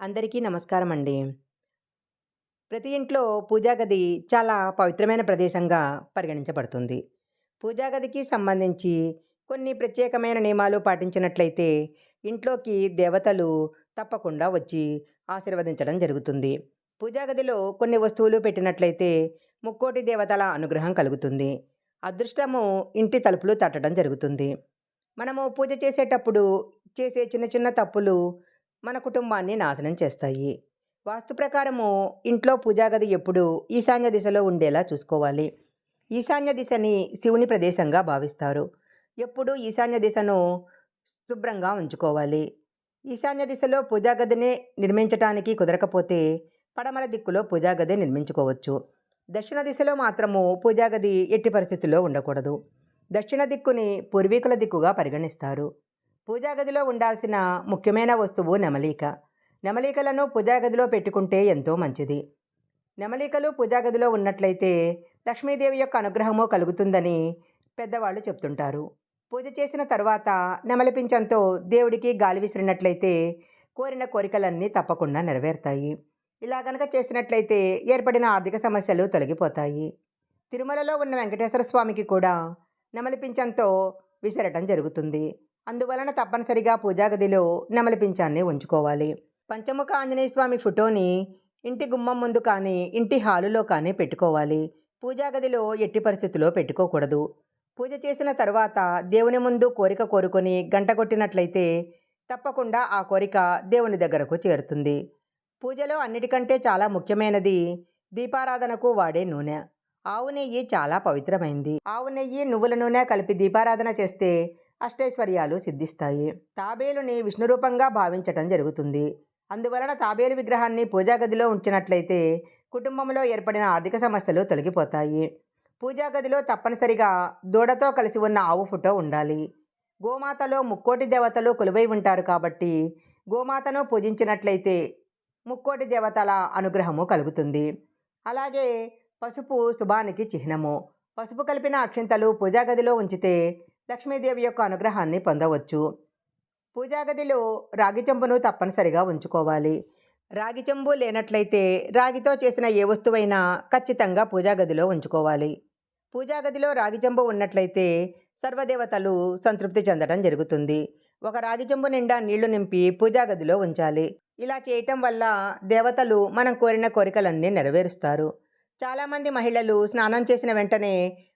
అందరికీ నమస్కారం అండి. ప్రతి ఇంట్లో పూజా గది చాలా పవిత్రమైన ప్రదేశంగా పరిగణించబడుతుంది. పూజా గదికి సంబంధించి కొన్ని ప్రత్యేకమైన నియమాలు పాటించినట్లయితే ఇంట్లోకి దేవతలు తప్పకుండా వచ్చి ఆశీర్వదించడం జరుగుతుంది. పూజా గదిలో కొన్ని వస్తువులు పెట్టినట్లయితే ముక్కోటి దేవతల అనుగ్రహం కలుగుతుంది. అదృష్టము ఇంటి తలుపులు తట్టడం జరుగుతుంది. మనము పూజ చేసేటప్పుడు చేసే చిన్న చిన్న తప్పులు మన కుటుంబాన్ని నాశనం చేస్తాయి. వాస్తు ప్రకారము ఇంట్లో పూజా గది ఎప్పుడూ ఈశాన్య దిశలో ఉండేలా చూసుకోవాలి. ఈశాన్య దిశని శివుని ప్రదేశంగా భావిస్తారు. ఎప్పుడూ ఈశాన్య దిశను శుభ్రంగా ఉంచుకోవాలి. ఈశాన్య దిశలో పూజా గదిని నిర్మించటానికి కుదరకపోతే పడమర దిక్కులో పూజాగది నిర్మించుకోవచ్చు. దక్షిణ దిశలో మాత్రము పూజాగది ఎట్టి పరిస్థితుల్లో ఉండకూడదు. దక్షిణ దిక్కుని పూర్వీకుల దిక్కుగా పరిగణిస్తారు. పూజా గదిలో ఉండాల్సిన ముఖ్యమైన వస్తువు నెమలిక. నెమలికలను పూజా గదిలో పెట్టుకుంటే ఎంతో మంచిది. నెమలికలు పూజా గదిలో ఉన్నట్లయితే లక్ష్మీదేవి యొక్క అనుగ్రహము కలుగుతుందని పెద్దవాళ్ళు చెప్తుంటారు. పూజ చేసిన తర్వాత నెమలిపించంతో దేవుడికి గాలి విసిరినట్లయితే కోరిన కోరికలన్నీ తప్పకుండా నెరవేరుతాయి. ఇలా గనక చేసినట్లయితే ఏర్పడిన ఆర్థిక సమస్యలు తొలగిపోతాయి. తిరుమలలో ఉన్న వెంకటేశ్వర స్వామికి కూడా నెమలి పింఛంతో విసరటం జరుగుతుంది. అందువలన తప్పనిసరిగా పూజా గదిలో ఉంచుకోవాలి. పంచముఖ ఆంజనేయ స్వామి ఫోటోని ఇంటి గుమ్మం ముందు కానీ, ఇంటి హాలులో కానీ పెట్టుకోవాలి. పూజా గదిలో ఎట్టి పరిస్థితిలో పెట్టుకోకూడదు. పూజ చేసిన తర్వాత దేవుని ముందు కోరిక కోరుకొని గంట కొట్టినట్లయితే తప్పకుండా ఆ కోరిక దేవుని దగ్గరకు చేరుతుంది. పూజలో అన్నిటికంటే చాలా ముఖ్యమైనది దీపారాధనకు వాడే నూనె. ఆవు నెయ్యి చాలా పవిత్రమైంది. ఆవు నెయ్యి, నువ్వుల నూనె కలిపి దీపారాధన చేస్తే అష్టైశ్వర్యాలు సిద్ధిస్తాయి. తాబేలుని విష్ణురూపంగా భావించటం జరుగుతుంది. అందువలన తాబేలు విగ్రహాన్ని పూజాగదిలో ఉంచినట్లయితే కుటుంబంలో ఏర్పడిన ఆర్థిక సమస్యలు తొలగిపోతాయి. పూజా గదిలో తప్పనిసరిగా దూడతో కలిసి ఉన్న ఆవు ఫోటో ఉండాలి. గోమాతలో ముక్కోటి దేవతలు కొలువై ఉంటారు కాబట్టి గోమాతను పూజించినట్లయితే ముక్కోటి దేవతల అనుగ్రహము కలుగుతుంది. అలాగే పసుపు శుభానికి చిహ్నము. పసుపు కలిపిన అక్షింతలు పూజా గదిలో ఉంచితే లక్ష్మీదేవి యొక్క అనుగ్రహాన్ని పొందవచ్చు. పూజా గదిలో రాగి చెంబును తప్పనిసరిగా ఉంచుకోవాలి. రాగి చెంబు లేనట్లయితే రాగితో చేసిన ఏ వస్తువైనా ఖచ్చితంగా పూజా గదిలో ఉంచుకోవాలి. పూజా గదిలో రాగి చెంబు ఉన్నట్లయితే సర్వదేవతలు సంతృప్తి చెందడం జరుగుతుంది. ఒక రాగి చెంబు నిండా నీళ్ళు నింపి పూజాగదిలో ఉంచాలి. ఇలా చేయటం వల్ల దేవతలు మనం కోరిన కోరికలన్నీ నెరవేరుస్తారు. చాలామంది మహిళలు స్నానం చేసిన వెంటనే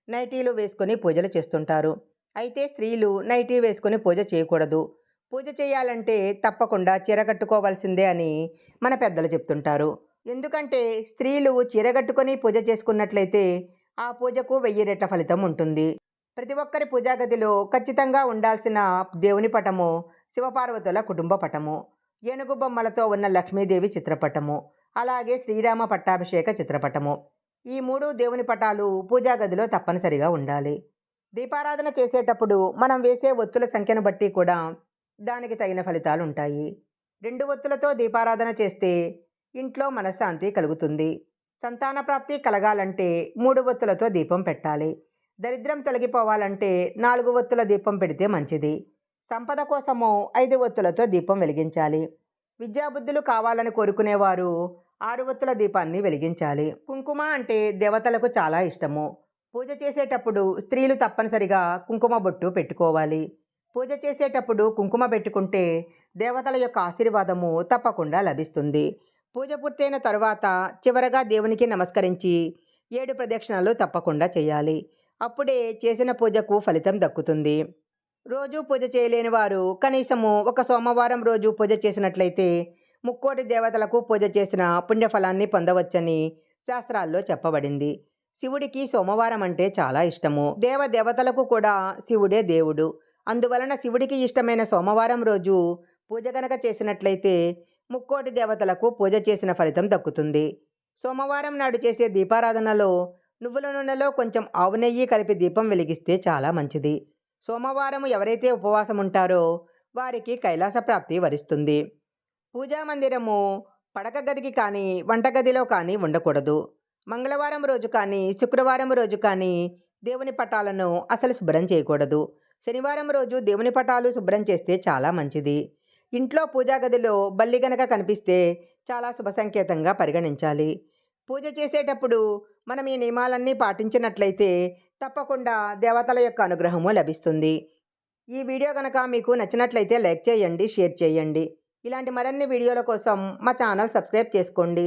నైటీలు వేసుకొని పూజలు చేస్తుంటారు. అయితే స్త్రీలు నైటీ వేసుకొని పూజ చేయకూడదు. పూజ చేయాలంటే తప్పకుండా చీర కట్టుకోవాల్సిందే అని మన పెద్దలు చెప్తుంటారు. ఎందుకంటే స్త్రీలు చీర కట్టుకొని పూజ చేసుకున్నట్లయితే ఆ పూజకు వెయ్యి రెట్ల ఫలితం ఉంటుంది. ప్రతి ఒక్కరి పూజా గదిలో ఖచ్చితంగా ఉండాల్సిన దేవుని పటము శివపార్వతుల కుటుంబ పటము, ఏనుగు బొమ్మలతో ఉన్న లక్ష్మీదేవి చిత్రపటము, అలాగే శ్రీరామ పట్టాభిషేక చిత్రపటము. ఈ మూడు దేవుని పటాలు పూజా గదిలో తప్పనిసరిగా ఉండాలి. దీపారాధన చేసేటప్పుడు మనం వేసే ఒత్తుల సంఖ్యను బట్టి కూడా దానికి తగిన ఫలితాలు ఉంటాయి రెండు ఒత్తులతో దీపారాధన చేస్తే ఇంట్లో మనశ్శాంతి కలుగుతుంది. సంతాన ప్రాప్తి కలగాలంటే మూడు ఒత్తులతో దీపం పెట్టాలి. దరిద్రం తొలగిపోవాలంటే నాలుగు ఒత్తుల దీపం పెడితే మంచిది. సంపద కోసము ఐదు ఒత్తులతో దీపం వెలిగించాలి. విద్యాబుద్ధులు కావాలని కోరుకునేవారు ఆరు ఒత్తుల దీపాన్ని వెలిగించాలి. కుంకుమ అంటే దేవతలకు చాలా ఇష్టము. పూజ చేసేటప్పుడు స్త్రీలు తప్పనిసరిగా కుంకుమ బొట్టు పెట్టుకోవాలి. పూజ చేసేటప్పుడు కుంకుమ పెట్టుకుంటే దేవతల యొక్క ఆశీర్వాదము తప్పకుండా లభిస్తుంది. పూజ పూర్తయిన తరువాత చివరగా దేవునికి నమస్కరించి ఏడు ప్రదక్షిణలు తప్పకుండా చేయాలి. అప్పుడే చేసిన పూజకు ఫలితం దక్కుతుంది. రోజూ పూజ చేయలేని వారు కనీసము ఒక సోమవారం రోజు పూజ చేసినట్లయితే ముక్కోటి దేవతలకు పూజ చేసిన పుణ్యఫలాన్ని పొందవచ్చని శాస్త్రాల్లో చెప్పబడింది. శివుడికి సోమవారం అంటే చాలా ఇష్టము. దేవ దేవతలకు కూడా శివుడే దేవుడు. అందువలన శివుడికి ఇష్టమైన సోమవారం రోజు పూజ గనక చేసినట్లయితే ముక్కోటి దేవతలకు పూజ చేసిన ఫలితం దక్కుతుంది. సోమవారం నాడు చేసే దీపారాధనలో నువ్వుల నూనెలో కొంచెం ఆవు నెయ్యి కలిపి దీపం వెలిగిస్తే చాలా మంచిది. సోమవారం ఎవరైతే ఉపవాసం ఉంటారో వారికి కైలాస ప్రాప్తి వరిస్తుంది. పూజా మందిరము పడక గదికి కానీ, వంటగదిలో కానీ ఉండకూడదు. మంగళవారం రోజు కానీ, శుక్రవారం రోజు కానీ దేవుని పటాలను అసలు శుభ్రం చేయకూడదు. శనివారం రోజు దేవుని పటాలు శుభ్రం చేస్తే చాలా మంచిది. ఇంట్లో పూజా గదిలో బల్లి గనక కనిపిస్తే చాలా శుభ సంకేతంగా పరిగణించాలి పూజ చేసేటప్పుడు మనం ఈ నియమాలన్నీ పాటించినట్లయితే తప్పకుండా దేవతల యొక్క అనుగ్రహము లభిస్తుంది ఈ వీడియో కనుక మీకు నచ్చినట్లయితే లైక్ చేయండి షేర్ చేయండి ఇలాంటి మరిన్ని వీడియోల కోసం మా ఛానల్ సబ్స్క్రైబ్ చేసుకోండి